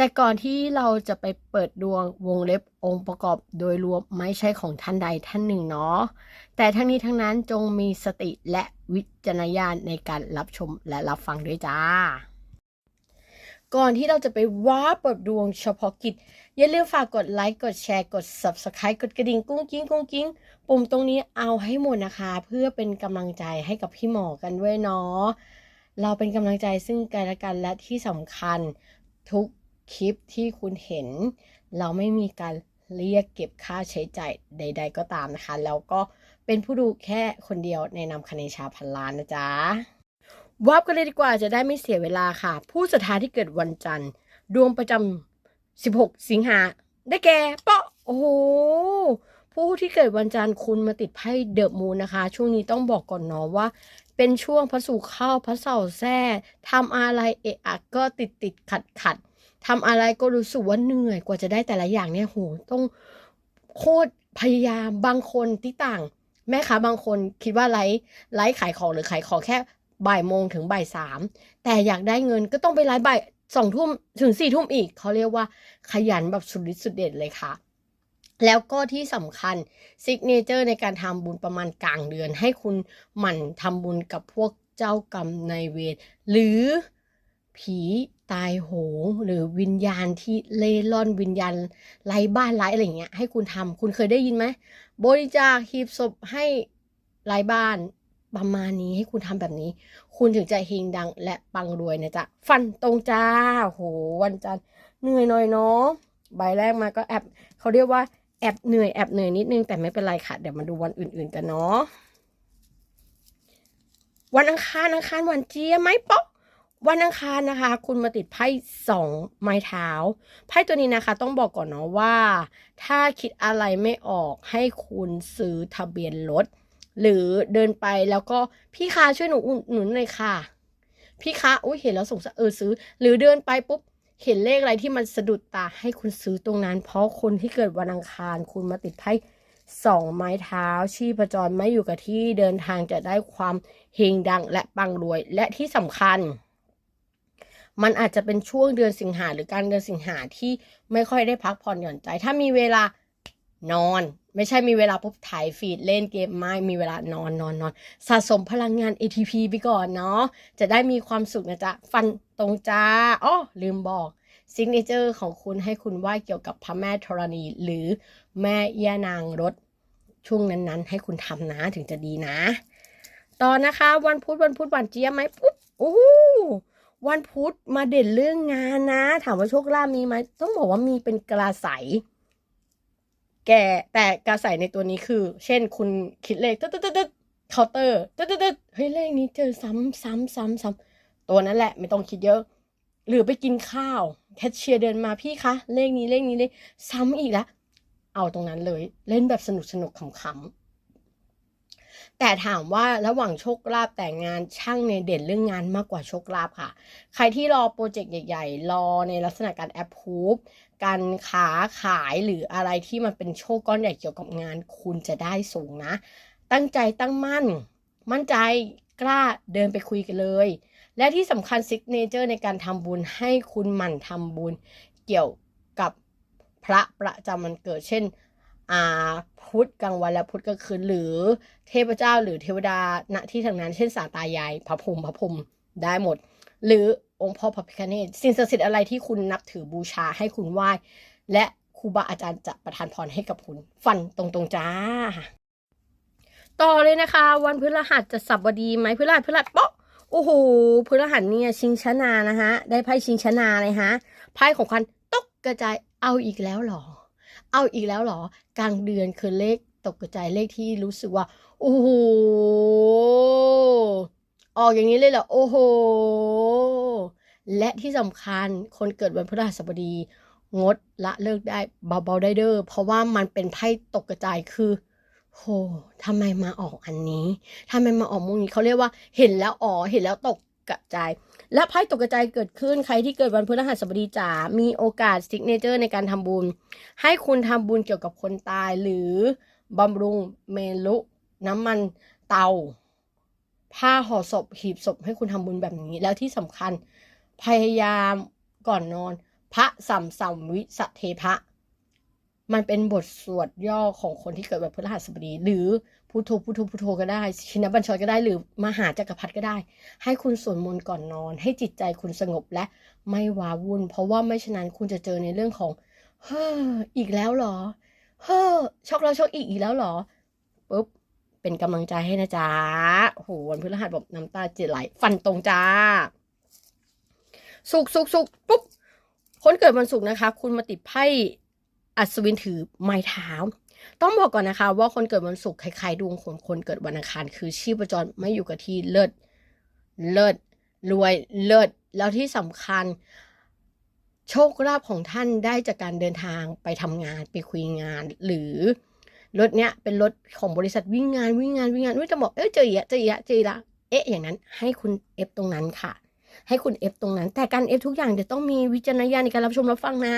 แต่ก่อนที่เราจะไปเปิดดวงวงเล็บองค์ประกอบโดยรวมไม่ใช่ของท่านใดท่านหนึ่งเนาะ แต่ทั้งนี้ทั้งนั้นจงมีสติและวิจารณญาณในการรับชมและรับฟังด้วยจ้า ก่อนที่เราจะไปว้าเปิดดวงเฉพาะกิจ อย่าลืมฝากกดไลค์ กดแชร์ กด Subscribe กดกระดิ่งกุ้งกิ้งกุ้งกิ้ง ปุ่มตรงนี้เอาให้หมดนะคะ เพื่อเป็นกำลังใจให้กับพี่หมอกันด้วยเนาะ เราเป็นกำลังใจซึ่งกันและกันและที่สำคัญทุก คลิปที่คุณเห็น เราไม่มีการเรียกเก็บค่าใช้จ่ายใด ๆ ก็ตามนะคะ แล้วก็เป็นผู้ดูแค่คนเดียวในนามคเนชาพันล้านนะจ๊ะวับกันเลยดีกว่าจะได้ไม่เสียเวลาค่ะ ผู้สุดท้ายที่เกิดวันจันทร์ ดวงประจำ16 สิงหา ได้แก่เปาะโอ้โหผู้ที่เกิดวันจันทร์คุณมาติดไพ่เดอะมูนนะคะ ช่วงนี้ต้องบอกก่อนเนาะว่า เป็นช่วงพระศุกร์เข้าพระเสาแทรกทำอะไรเอะอะก็ติดติดขัดขัด ทำอะไรก็รู้สึกว่าเหนื่อยกว่าจะได้แต่ละอย่างเนี่ยโหต้องโคตรพยายามบางคนที่ต่าง แม่ค้าบางคนคิดว่าไลฟ์ไลฟ์ขายของหรือขายของแค่บ่ายโมงถึงบ่ายสามแต่อยากได้เงินก็ต้องไปไลฟ์บ่ายสองทุ่มถึงสี่ทุ่มอีกเขาเรียกว่าขยันแบบสุดฤทธิ์สุดเด็ดเลยค่ะ แล้วก็ที่สำคัญซิกเนเจอร์ในการทำบุญประมาณกลางเดือน ให้คุณหมั่นทำบุญกับพวกเจ้ากรรมนายเวรหรือผี ตายโหงหรือวิญญาณที่เล่ร่อนวิญญาณไร้บ้านไร้อะไรอย่างเงี้ยให้คุณทำคุณเคยได้ยินไหมบริจาคหีบศพให้ไร้บ้านประมาณนี้ให้คุณทำแบบนี้ คุณถึงจะเฮงดังและปังรวยนะจ๊ะฟันตรงจ้าโหวันจันทร์เหนื่อยหน่อยเนาะใบแรกมาก็แอบเขาเรียกว่าแอบเหนื่อยแอบเหนื่อยนิดนึงแต่ไม่เป็นไรค่ะ เดี๋ยวมาดูวันอื่นๆกันเนาะวันอังคารอังคารวันเจียไหมป๊อก วันอังคารนะคะ คุณมาติดไพ่สองไม้เท้าไพ่ตัวนี้นะคะ ต้องบอกก่อนเนาะว่า ถ้าคิดอะไรไม่ออกให้คุณซื้อทะเบียนรถหรือเดินไปแล้วก็พี่คะช่วยหนูอุดหนุนหน่อยค่ะ พี่คะอุ้ยเห็นแล้วสงสารเออซื้อ หรือเดินไปปุ๊บเห็นเลขอะไรที่มันสะดุดตาให้คุณซื้อตรงนั้น เพราะคนที่เกิดวันอังคาร คุณมาติดไพ่สองไม้เท้า ชีพจรไม่อยู่กับที่เดินทางจะได้ความเฮงดังและปังรวยและที่สำคัญ มันอาจจะเป็นช่วงเดือนสิงหาหรือการเดือนสิงหาที่ไม่ค่อยได้พักผ่อนหย่อนใจ ถ้ามีเวลานอน ไม่ใช่มีเวลาปุ๊บถ่ายฟีดเล่นเกมไม่มีเวลานอนนอนนอนสะสมพลังงาน ATP ไปก่อนเนาะจะได้มีความสุขนะจ๊ะ ฟันตรงจ้าอ้อลืมบอกซิกเนเจอร์ของคุณให้คุณไหว้เกี่ยวกับพระแม่ธรณี หรือแม่ย่านางรถช่วงนั้นๆ ให้คุณทำนะถึงจะดีนะ ต่อนะคะ วันพุธวันพุธวันเจี๊ยบไหมปุ๊บโอ้ วันพุธมาเด่นเรื่องงานนะ ถามว่าโชคลาภมีไหมต้องบอกว่ามีเป็นกระใสแก่แต่กระใสในตัวนี้คือ เช่นคุณคิดเลขตึ๊ดตึ๊ดตึ๊ดเคาน์เตอร์ตึ๊ดตึ๊ดตึ๊ดเฮ้ยเลขนี้เจอซ้ำซ้ำซ้ำซ้ำตัวนั้นแหละไม่ต้องคิดเยอะ หรือไปกินข้าวแคชเชียร์เดินมาพี่คะเลขนี้เลขนี้เลขซ้ำอีกแล้วเอาตรงนั้นเลย เล่นแบบสนุกสนุกขำๆ แต่ถามว่าระหว่างโชคลาภแต่งงานช่างในเด่นเรื่องงานมากกว่าโชคลาภค่ะ ใครที่รอโปรเจกต์ใหญ่ ๆ รอในลักษณะการแอปพูฟการขาขายหรืออะไรที่มันเป็นโชคก้อนใหญ่เกี่ยวกับงานคุณจะได้สูงนะ ตั้งใจตั้งมั่น มั่นใจกล้าเดินไปคุยกันเลย และที่สำคัญซิกเนเจอร์ในการทำบุญให้คุณหมั่นทำบุญเกี่ยวกับพระประจำวันเกิดเช่น พุธกลางวันและพุธกลางคืนหรือเทพเจ้าหรือเทวดาณที่ทางนั้นเช่นสาตายายพระพรหมพระพรหมได้หมด หรือองค์พ่อพระพิฆเนศสิ่งศักดิ์สิทธิ์อะไรที่คุณนับถือบูชาให้คุณไหว้และครูบาอาจารย์จะประทานพรให้กับคุณ ฟันตรงๆจ้า ต่อเลยนะคะ วันพฤหัสจะสับดีไหมพฤหัสพฤหัสป๊ะโอ้โหพฤหัสเนี่ยชิงชนะนะฮะ ได้ไพ่ชิงชนะเลยฮะไพ่ของคันตกกระจายเอาอีกแล้วหรอ เอาอีกแล้วเหรอ กลางเดือนคือเลขตกกระจายเลขที่รู้สึกว่า โอ้โห ออกอย่างนี้เลยเหรอ โอ้โห และที่สำคัญคนเกิดวันพฤหัสบดี งดละเลิกได้เบาๆได้เด้อ เพราะว่ามันเป็นไพ่ตกกระจายคือโหทำไมมาออกอันนี้ทำไมมาออกมุมนี้เขาเรียกว่าเห็นแล้วอ๋อ เห็นแล้วตก กระจาย และไพ่ตกกระจายเกิดขึ้นใครที่เกิดวันพฤหัสบดีจ๋ามีโอกาสซิกเนเจอร์ในการทำบุญ ให้คุณทำบุญเกี่ยวกับคนตายหรือบำรุงเมลุน้ำมันเตา ผ้าห่อศพหีบศพให้คุณทำบุญแบบนี้ แล้วที่สำคัญพยายามก่อนนอน พระสัมสัมวิสเทพะ มันเป็นบทสวดย่อของคนที่เกิดวันพฤหัสบดี หรือพุทโธพุทโธพุทโธก็ได้ ชินบัญชรก็ได้หรือมหาจักรพรรดิก็ได้ ให้คุณสวดมนต์ก่อนนอน ให้จิตใจคุณสงบและไม่ว้าวุ่น เพราะว่าไม่ฉะนั้นคุณจะเจอในเรื่องของเฮ้ออีกแล้วเหรอเฮ้อช็อกแล้วช็อกอีกอีกแล้วเหรอปุ๊บเป็นกำลังใจให้นะจ๊ะโหวันพฤหัสแบบน้ำตาจิไหลฟันตรงจ้า สุกสุกสุกปุ๊บคนเกิดวันศุกร์นะคะ คุณมาติดไพ่ อัศวินถือไม้เท้า ต้องบอกก่อนนะคะ ว่าคนเกิดวันศุกร์คล้ายๆดวงคนคนเกิดวันอังคาร คือชีพจรไม่อยู่กับที่เลิศเลิศรวยเลิศแล้วที่สำคัญ โชคลาภของท่านได้จากการเดินทางไปทำงานไปคุยงาน หรือรถเนี้ยเป็นรถของบริษัทวิ่งงานวิ่งงานวิ่งงานวิ่งจะบอกเอ้ยเจออีกแล้วเจออีกแล้วเจออีกแล้วเอ๊ะอย่างนั้นให้คุณเอฟตรงนั้นค่ะ ให้คุณเอฟตรงนั้น แต่การเอฟทุกอย่างจะต้องมีวิจารณญาณในการรับชมรับฟังนะ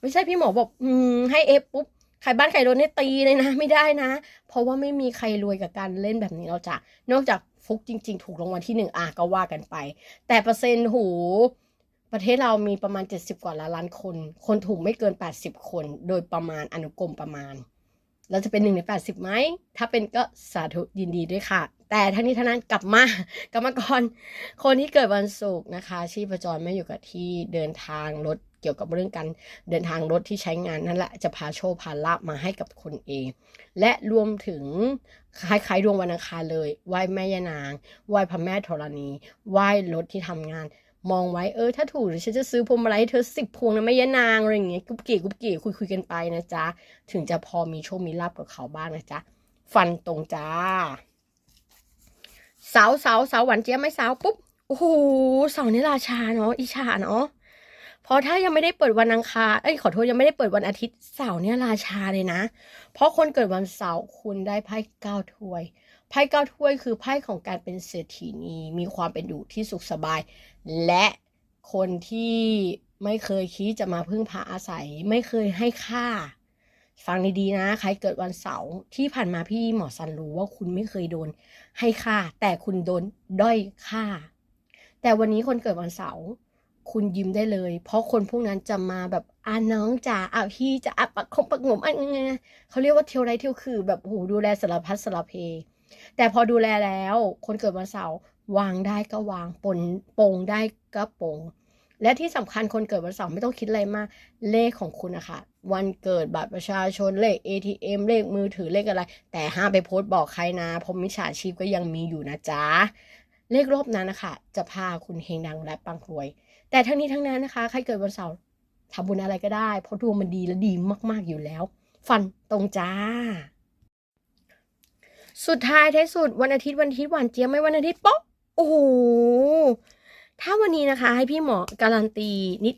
ไม่ใช่พี่หมอบอกอืมให้เอฟปุ๊บใครบ้านใครโดนให้ตีเลยนะ ไม่ได้นะ เพราะว่าไม่มีใครรวยกับการเล่นแบบนี้เราจะนอกจากฟุกจริง ๆ ถูกรางวัลที่หนึ่งอะก็ว่ากันไป แต่เปอร์เซ็นต์หูประเทศเรามีประมาณ 70 กว่าล้านคน คนถูกไม่เกิน 80 คน โดยประมาณอนุกรมประมาณ เราจะเป็นหนึ่งใน 80ไหม ถ้าเป็นก็สาธุยินดีด้วยค่ะ แต่ทั้งนี้ทั้งนั้นกลับมากลับมาก่อนคนที่เกิดวันศุกร์นะคะ ชีพจรไม่อยู่กับที่เดินทางรถเกี่ยวกับเรื่องการเดินทางรถที่ใช้งานนั่นแหละจะพาโชคพาลาบมาให้กับคนเอง และรวมถึงคล้ายๆดวงวันอังคารเลยไหว้แม่ยานางไหว้พระแม่ธรณีไหว้รถที่ทำงาน มองไว้เออ ถ้าถูกเดี๋ยวฉันจะซื้อพวงมาลัยให้เธอสิบพวงนะแม่ยานางอะไรอย่างเงี้ยกุ๊บกี่กุ๊บกี่คุยคุยกันไปนะจ๊ะถึงจะพอมีโชคมีลาบกับเขาบ้างนะจ๊ะฟันตรงจ้า เสาเสาเสาหวานเจี๊ยบไม่เสาปุ๊บโอ้โหเสานี่ราชาเนาะอิชาเนาะเพราะถ้ายังไม่ได้เปิดวันอังคารเอ้ยขอโทษยังไม่ได้เปิดวันอาทิตย์เสาเนี่ยราชาเลยนะ เพราะคนเกิดวันเสาร์คุณได้ไพ่เก้าถ้วย ไพ่เก้าถ้วยคือไพ่ของการเป็นเศรษฐีนีมีความเป็นอยู่ที่สุขสบาย และคนที่ไม่เคยคิดจะมาพึ่งพาอาศัย ไม่เคยให้ค่า ฟังดีๆนะ ใครเกิดวันเสาร์ที่ผ่านมาพี่หมอสันรู้ว่าคุณไม่เคยโดนให้ค่า แต่คุณโดนด้อยค่า แต่วันนี้คนเกิดวันเสาร์คุณยิ้มได้เลย เพราะคนพวกนั้นจะมาแบบอ่าน้องจ๋าอ่าพี่จะอะปักคงปักหงมอะไงเขาเรียกว่าเที่ยวไรเที่ยวคือ แบบโหดูแลสารพัดสารเพ แต่พอดูแลแล้ว คนเกิดวันเสาร์วางได้ก็วางปนปงได้ก็ปงและที่สำคัญคนเกิดวันเสาร์ไม่ต้องคิดอะไรมากเลขของคุณนะคะ วันเกิดบัตรประชาชนเลข ATM เลขมือถือเลขอะไร แต่ห้ามไปโพสต์บอกใครนะเพราะมิจฉาชีพก็ยังมีอยู่นะจ๊ะเลขรอบนั้นนะคะ จะพาคุณเฮงดังและปังรวย แต่ทั้งนี้ทั้งนั้นนะคะ ใครเกิดวันเสาร์ทำบุญอะไรก็ได้ เพราะดวงมันดีและดีมาก ๆอยู่แล้ว ฟันตรงจ้า สุดท้ายท้ายสุดวันอาทิตย์วันอาทิตย์หวานเจี๊ยบไม่วันอาทิตย์ป๊อกโอ้โห ถ้าวันนี้นะคะให้พี่หมอการันตี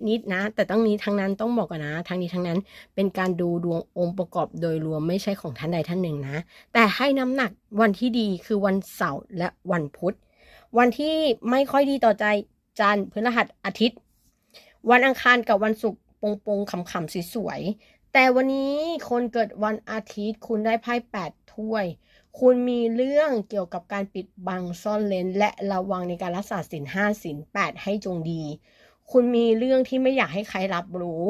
นิดๆนะแต่ตั้งนี้ทั้งนั้นต้องบอกก่อนนะทั้งนี้ทั้งนั้นเป็นการดูดวงองค์ประกอบโดยรวมไม่ใช่ของท่านใดท่านหนึ่งนะ แต่ให้น้ำหนักวันที่ดีคือวันเสาร์และวันพุธ วันที่ไม่ค่อยดีต่อใจจันทร์พฤหัสอาทิตย์ วันอังคารกับวันศุกร์ปงปงๆขำๆสวยๆแต่วันนี้คนเกิดวันอาทิตย์คุณได้ไพ่แปดถ้วย คุณมีเรื่องเกี่ยวกับการปิดบังซ่อนเลนและระวังในการรักษาสินห้าสินแปดให้จงดี คุณมีเรื่องที่ไม่อยากให้ใครรับรู้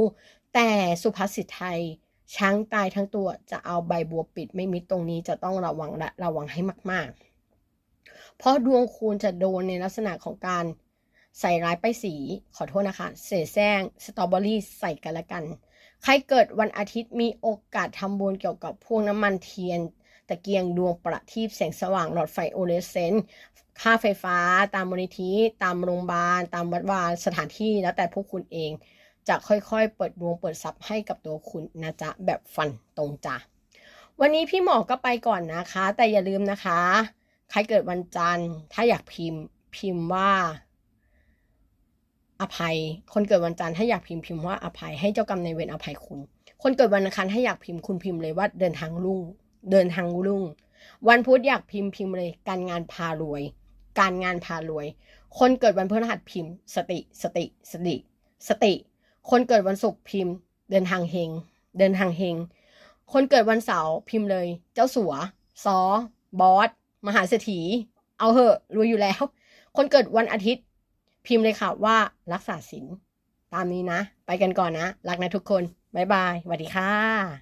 แต่สุภาษิตไทย ช้างตายทั้งตัวจะเอาใบบัวปิดไม่มิดตรงนี้จะต้องระวังและระวังให้มาก ๆ เพราะดวงคุณจะโดนในลักษณะของการใส่ร้ายป้ายสีขอโทษนะคะ เสแสร้งสตรอเบอรี่ใส่กันละกัน ใครเกิดวันอาทิตย์มีโอกาสทำบุญเกี่ยวกับพวกน้ำมันเทียน ตะเกียงดวงประทีปแสงสว่างหลอดไฟโอเลเซนต์ค่าไฟฟ้า ตามมูลนิธิ ตามโรงพยาบาล ตามวัดวาสถานที่แล้วแต่พวกคุณเอง จะค่อยๆ เปิดดวงเปิดทรัพย์ให้กับตัวคุณนะจ๊ะ แบบฟันตรงจ้ะวันนี้พี่หมอก็ไปก่อนนะคะ แต่อย่าลืมนะคะ ใครเกิดวันจันทร์ ถ้าอยากพิมพ์พิมพ์ว่า อภัย คนเกิดวันจันทร์ถ้าอยากพิมพ์พิมพ์ว่าอภัยให้เจ้ากรรมในเวรอภัยคุณ คนเกิดวันอังคารถ้าอยากพิมพ์คุณพิมพ์เลยว่าเดินทางรุ่ง เดินทางรุ่ง วันพุธอยากพิมพ์พิมพ์เลย การงานพารวย การงานพารวย คนเกิดวันพฤหัสพิมพ์ สติสติสติ สติ คนเกิดวันศุกร์พิมพ์ เดินทางเฮง เดินทางเฮง คนเกิดวันเสาร์พิมพ์เลย เจ้าสัวซอบอสมหาเศรษฐี เอาเหอะรวยอยู่แล้ว คนเกิดวันอาทิตย์ พิมพ์เลยค่ะว่ารักษาศีลตามนี้นะ ไปกันก่อนนะ รักนะทุกคน บ๊ายบายสวัสดีค่ะ